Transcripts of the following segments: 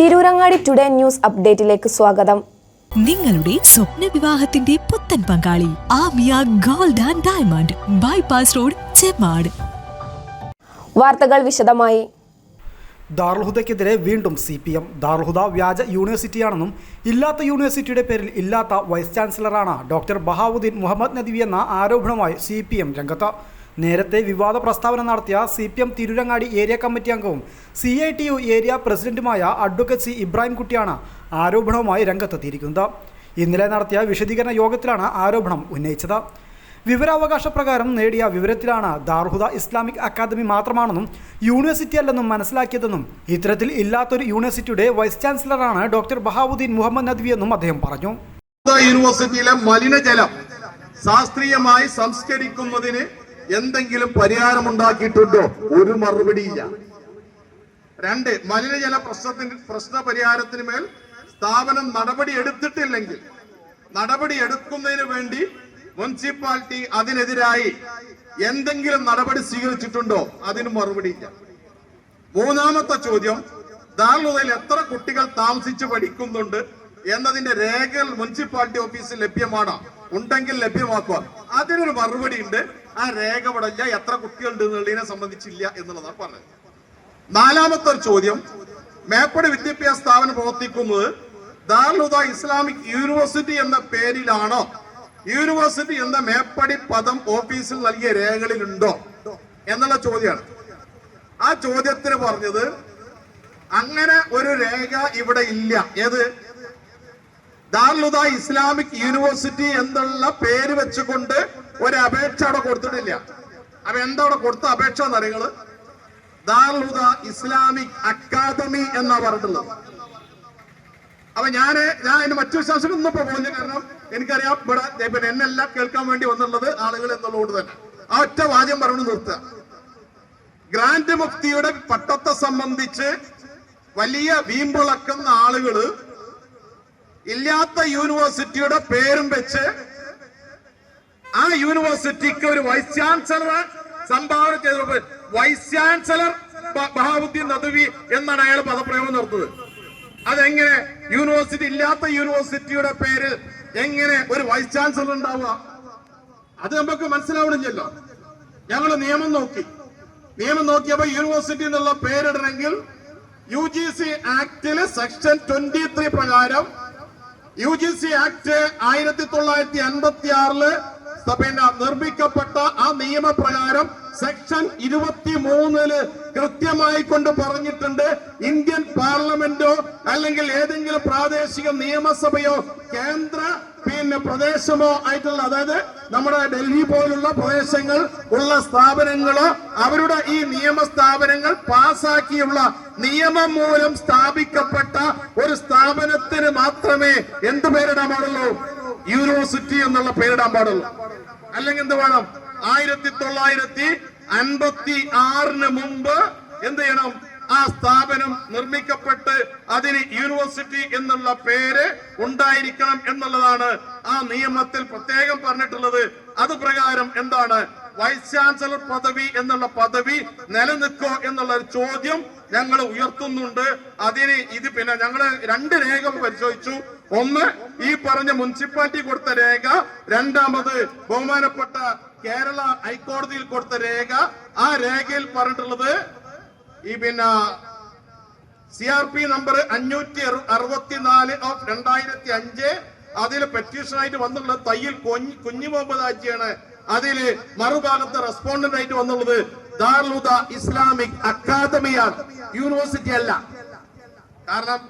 Tirurangadi today news അപ്ഡേറ്റിലേക്ക് സ്വാഗതം. നിങ്ങളുടെ സ്വപ്ന വിവാഹത്തിന്റെ പുത്തൻ പങ്കാളി Amiya gold and diamond bypass road Chemmad. വാർത്തകൾ വിശദമായി. ദാർഹുദയ്ക്കെതിരെ വീണ്ടും സി പി എം ദാർഹുദ വ്യാജ യൂണിവേഴ്സിറ്റിയാണെന്നും ഇല്ലാത്ത യൂണിവേഴ്സിറ്റിയുടെ പേരിൽ ഇല്ലാത്ത വൈസ് ചാൻസലറാണ് ഡോക്ടർ ബഹാവുദ്ദീൻ മുഹമ്മദ് നദിവി എന്ന ആരോപണമായി സി പി എം രംഗത്ത്. നേരത്തെ വിവാദ പ്രസ്താവന നടത്തിയ C P M Tirurangadi area committee അംഗവും C I T U area പ്രസിഡന്റുമായ അഡ്വക്കേറ്റ് സി ഇബ്രാഹിംകുട്ടിയാണ് ആരോപണവുമായി രംഗത്തെത്തിയിരിക്കുന്നത്. ഇന്നലെ നടത്തിയ വിശദീകരണ യോഗത്തിലാണ് ആരോപണം ഉന്നയിച്ചത്. വിവരാവകാശ പ്രകാരം നേടിയ വിവരത്തിലാണ് ദാർഹുദ ഇസ്ലാമിക് അക്കാദമി മാത്രമാണെന്നും യൂണിവേഴ്സിറ്റി അല്ലെന്നും മനസ്സിലാക്കിയതെന്നും ഇത്തരത്തിൽ ഇല്ലാത്തൊരു യൂണിവേഴ്സിറ്റിയുടെ വൈസ് ചാൻസലറാണ് ഡോക്ടർ ബഹാവുദ്ദീൻ മുഹമ്മദ് നദ്വി എന്നും അദ്ദേഹം പറഞ്ഞു. യൂണിവേഴ്സിറ്റിയിലെ മലിനജലം ശാസ്ത്രീയമായി സംസ്കരിക്കുന്നതിന് എന്തെങ്കിലും പരിഹാരം ഉണ്ടാക്കിയിട്ടുണ്ടോ ഒരു മറുപടിയില്ല രണ്ട് മലിനജല പ്രശ്നത്തിന് പ്രശ്ന പരിഹാരത്തിന് മേൽ സ്ഥാപനം നടപടി എടുത്തിട്ടില്ലെങ്കിൽ നടപടി എടുക്കുന്നതിന് വേണ്ടി മുനിസിപ്പാലിറ്റി അതിനെതിരായി എന്തെങ്കിലും നടപടി സ്വീകരിച്ചിട്ടുണ്ടോ? അതിന് മറുപടിയില്ല മൂന്നാമത്തെ ചോദ്യം ദാർലുദയിൽ എത്ര കുട്ടികൾ താമസിച്ച് പഠിക്കുന്നുണ്ട് എന്നതിന്റെ രേഖകൾ മുനിസിപ്പാലിറ്റി ഓഫീസിൽ ലഭ്യമാണോ? ഉണ്ടെങ്കിൽ ലഭ്യമാക്കുക അതിനൊരു മറുപടി ഉണ്ട്. ആ രേഖ ഇവിടെ ഇല്ല എത്ര കുട്ടികളുണ്ട് എന്നുള്ളതിനെ സംബന്ധിച്ചില്ല എന്നുള്ളതാണ് പറഞ്ഞത്. നാലാമത്തെ ഒരു ചോദ്യം മേപ്പടി വിദ്യാഭ്യാസ സ്ഥാപനം പ്രവർത്തിക്കുന്നത് ദാർലുദ ഇസ്ലാമിക് യൂണിവേഴ്സിറ്റി എന്ന പേരിലാണോ? യൂണിവേഴ്സിറ്റി എന്ന മേപ്പടി പദം ഓഫീസിൽ നൽകിയ രേഖകളിലുണ്ടോ എന്നുള്ള ചോദ്യമാണ്. ആ ചോദ്യത്തിന് പറഞ്ഞത് അങ്ങനെ ഒരു രേഖ ഇവിടെ ഇല്ല. ഏത്? ദാർലുദ ഇസ്ലാമിക് യൂണിവേഴ്സിറ്റി എന്നുള്ള പേര് വെച്ചുകൊണ്ട് ഒരു അപേക്ഷ അവിടെ കൊടുത്തിട്ടില്ല. അപ്പൊ എന്താ അവിടെ കൊടുത്ത അപേക്ഷ എന്നറിയങ്ങൾ ദാർലുദ ഇസ്ലാമിക് അക്കാദമി എന്നാ പറഞ്ഞിട്ടുള്ളത്. അപ്പൊ ഞാൻ ഞാൻ അതിന് മറ്റു വിശ്വാസം ഒന്നും ഇപ്പൊ കാരണം എനിക്കറിയാം ഇവിടെ പിന്നെ എന്നെല്ലാം കേൾക്കാൻ വേണ്ടി വന്നുള്ളത് ആളുകൾ എന്നുള്ളതുകൊണ്ട് തന്നെ. ആ ഒറ്റ വാചകം പറഞ്ഞു നിർത്തുക. ഗ്രാൻഡ് മുഫ്തിയുടെ പട്ടത്തെ സംബന്ധിച്ച് വലിയ വീമ്പിളക്കുന്ന ആളുകൾ ഇല്ലാത്ത യൂണിവേഴ്സിറ്റിയുടെ പേരും വെച്ച് ആ യൂണിവേഴ്സിറ്റിക്ക് ഒരു വൈസ് ചാൻസലർ സംഭാവന ചെയ്ത വൈസ് ചാൻസലർ ബഹാബുദ്ദീൻ നദവി എന്നാണ് അയാൾ പദപ്രയോഗം നടത്തുന്നത്. അതെങ്ങനെ യൂണിവേഴ്സിറ്റി ഇല്ലാത്ത യൂണിവേഴ്സിറ്റിയുടെ പേരിൽ എങ്ങനെ ഒരു വൈസ് ചാൻസലർ ഉണ്ടാവുക? അത് നമുക്ക് മനസ്സിലാവണില്ലല്ലോ. ഞങ്ങൾ നിയമം നോക്കി. നിയമം നോക്കിയപ്പോ യൂണിവേഴ്സിറ്റി എന്നുള്ള പേരിടണമെങ്കിൽ യു ജി സി ആക്ടിൽ സെക്ഷൻ ട്വന്റി ത്രീ പ്രകാരം യു ജി സി ആക്ട് ആയിരത്തി തൊള്ളായിരത്തി അൻപത്തി ആറിൽ പിന്നെ നിർമ്മിക്കപ്പെട്ട ആ നിയമപ്രകാരം സെക്ഷൻ ഇരുപത്തി മൂന്നിൽ കൃത്യമായി കൊണ്ട് പറഞ്ഞിട്ടുണ്ട് ഇന്ത്യൻ പാർലമെന്റോ അല്ലെങ്കിൽ ഏതെങ്കിലും പ്രാദേശിക നിയമസഭയോ കേന്ദ്ര പിന്നെ പ്രദേശമോ ആയിട്ടുള്ള അതായത് നമ്മുടെ ഡൽഹി പോലുള്ള പ്രദേശങ്ങൾ ഉള്ള സ്ഥാപനങ്ങളോ അവരുടെ ഈ നിയമ സ്ഥാപനങ്ങൾ പാസാക്കിയുള്ള നിയമം മൂലം സ്ഥാപിക്കപ്പെട്ട ഒരു സ്ഥാപനത്തിന് മാത്രമേ എന്ത് പേരിടാൻ പാടുള്ളൂ യൂണിവേഴ്സിറ്റി എന്നുള്ള പേരിടാൻ പാടുള്ളൂ. അല്ലെങ്കിൽ എന്ത് വേണം? ആയിരത്തി തൊള്ളായിരത്തി അൻപത്തി ആറിന് മുമ്പ് എന്ത് ചെയ്യണം? ആ സ്ഥാപനം നിർമ്മിക്കപ്പെട്ട് അതിന് യൂണിവേഴ്സിറ്റി എന്നുള്ള പേര് ഉണ്ടായിരിക്കണം എന്നുള്ളതാണ് ആ നിയമത്തിൽ പ്രത്യേകം പറഞ്ഞിട്ടുള്ളത്. അത് പ്രകാരം എന്താണ്? വൈസ് ചാൻസലർ പദവി എന്നുള്ള പദവി നിലനിൽക്കോ എന്നുള്ള ഒരു ചോദ്യം ഞങ്ങൾ ഉയർത്തുന്നുണ്ട്. അതിന് ഇത് പിന്നെ ഞങ്ങൾ രണ്ട് രേഖ പരിശോധിച്ചു. ഒന്ന് ഈ പറഞ്ഞ മുനിസിപ്പാലിറ്റി കൊടുത്ത രേഖ. രണ്ടാമത് ബഹുമാനപ്പെട്ട കേരള ഹൈക്കോടതിയിൽ കൊടുത്ത രേഖ. ആ രേഖയിൽ പറഞ്ഞിട്ടുള്ളത് ഈ പിന്നെ സി ആർ പി നമ്പർ അഞ്ഞൂറ്റി അറുപത്തിനാല് ഓഫ് രണ്ടായിരത്തി അഞ്ച്. അതിൽ പെറ്റീഷനായിട്ട് വന്നിട്ടുള്ളത് തയ്യിൽ കുഞ്ഞി മുഹമ്മദ് ആജിയാണ് അതിൽ മറുഭാഗത്ത് റെസ്പോണ്ടന്റ് ആയിട്ട് വന്നുള്ളത് ദാർലുദ ഇസ്ലാമിക് അക്കാദമിയാണ്. യൂണിവേഴ്സിറ്റി അല്ല. കാരണം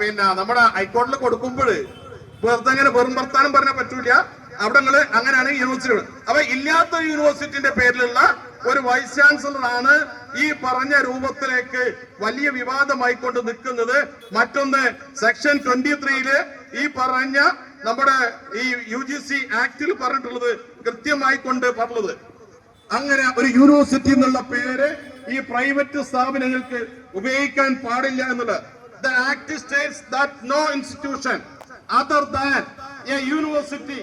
പിന്നെ നമ്മുടെ ഹൈക്കോടതിയിൽ കൊടുക്കുമ്പോൾ വെറുതെ അങ്ങനെ വെറും വർത്താനം പറഞ്ഞാൽ പറ്റൂല. അവിടെ നിങ്ങൾ അങ്ങനെയാണ് യൂണിവേഴ്സിറ്റികൾ അപ്പൊ ഇല്ലാത്ത യൂണിവേഴ്സിറ്റിന്റെ പേരിലുള്ള ഒരു വൈസ് ചാൻസലറാണ് ഈ പറഞ്ഞ രൂപത്തിലേക്ക് വലിയ വിവാദമായിക്കൊണ്ട് നിൽക്കുന്നത്. മറ്റൊന്ന് സെക്ഷൻ ട്വന്റി ത്രീയിൽ ഈ പറഞ്ഞ നമ്മുടെ ഈ യു ജി സി ആക്ടിൽ പറഞ്ഞിട്ടുള്ളത് കൃത്യമായി കൊണ്ട് പറഞ്ഞത്. അങ്ങനെ ഒരു യൂണിവേഴ്സിറ്റി എന്നുള്ള പേര് ഈ പ്രൈവറ്റ് സ്ഥാപനങ്ങൾക്ക് ഉപയോഗിക്കാൻ പാടില്ല എന്നുള്ളത്. The act states that no institution other than a university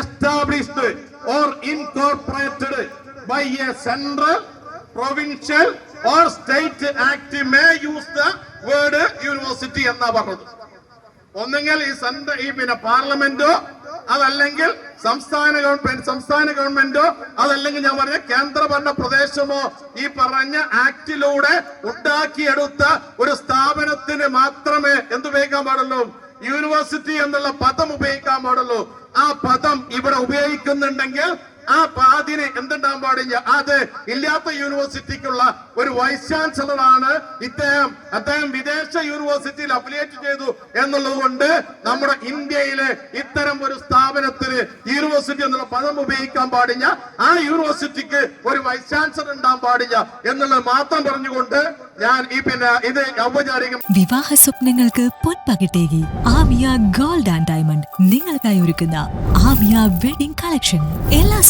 established or incorporated by a central provincial or state act may use the word university എന്നാ പറഞ്ഞത്. ഒന്നെങ്കിൽ ഈ സെൻട്രൽ ഈ പിന്നെ പാർലമെന്റോ അതല്ലെങ്കിൽ സംസ്ഥാന ഗവൺമെന്റ് സംസ്ഥാന ഗവൺമെന്റോ അതല്ലെങ്കിൽ ഞാൻ പറഞ്ഞ കേന്ദ്ര ഭരണ പ്രദേശമോ ഈ പറഞ്ഞ ആക്ടിലൂടെ ഉണ്ടാക്കിയെടുത്ത ഒരു സ്ഥാപനത്തിന് മാത്രമേ എന്തുപയോഗിക്കാൻ പാടുള്ളൂ? യൂണിവേഴ്സിറ്റി എന്നുള്ള പദം ഉപയോഗിക്കാൻ പാടുള്ളൂ. ആ പദം ഇവിടെ ഉപയോഗിക്കുന്നുണ്ടെങ്കിൽ ആ പാതിന് എന്തുണ്ടാകാൻ പാടില്ല. അത് ഇല്ലാത്ത യൂണിവേഴ്സിറ്റിക്കുള്ള ഒരു വൈസ് ചാൻസലറാണ് ഇദ്ദേഹം. അദ്ദേഹം വിദേശ യൂണിവേഴ്സിറ്റിയിൽ അഫിലിയേറ്റ് ചെയ്തു എന്നുള്ളത് കൊണ്ട് നമ്മുടെ ഇന്ത്യയിലെ ഇത്തരം ഒരു സ്ഥാപനത്തിന് യൂണിവേഴ്സിറ്റി എന്നുള്ള പദം ഉപയോഗിക്കാൻ പാടില്ല. ആ യൂണിവേഴ്സിറ്റിക്ക് ഒരു വൈസ് ചാൻസലർ ഉണ്ടാകാൻ പാടില്ല എന്നുള്ളത് മാത്രം പറഞ്ഞുകൊണ്ട് ഞാൻ ഈ പിന്നെ ഇത് ഔപചാരികം വിവാഹ സ്വപ്നങ്ങൾക്ക് പൊൻപകിട്ടേകി. ആമിയ ഗോൾഡ് ആൻഡ് ഡയമണ്ട് നിങ്ങൾക്കായി ഒരുക്കുന്ന ആവിയ വെഡിംഗ് കളക്ഷൻ. എല്ലാ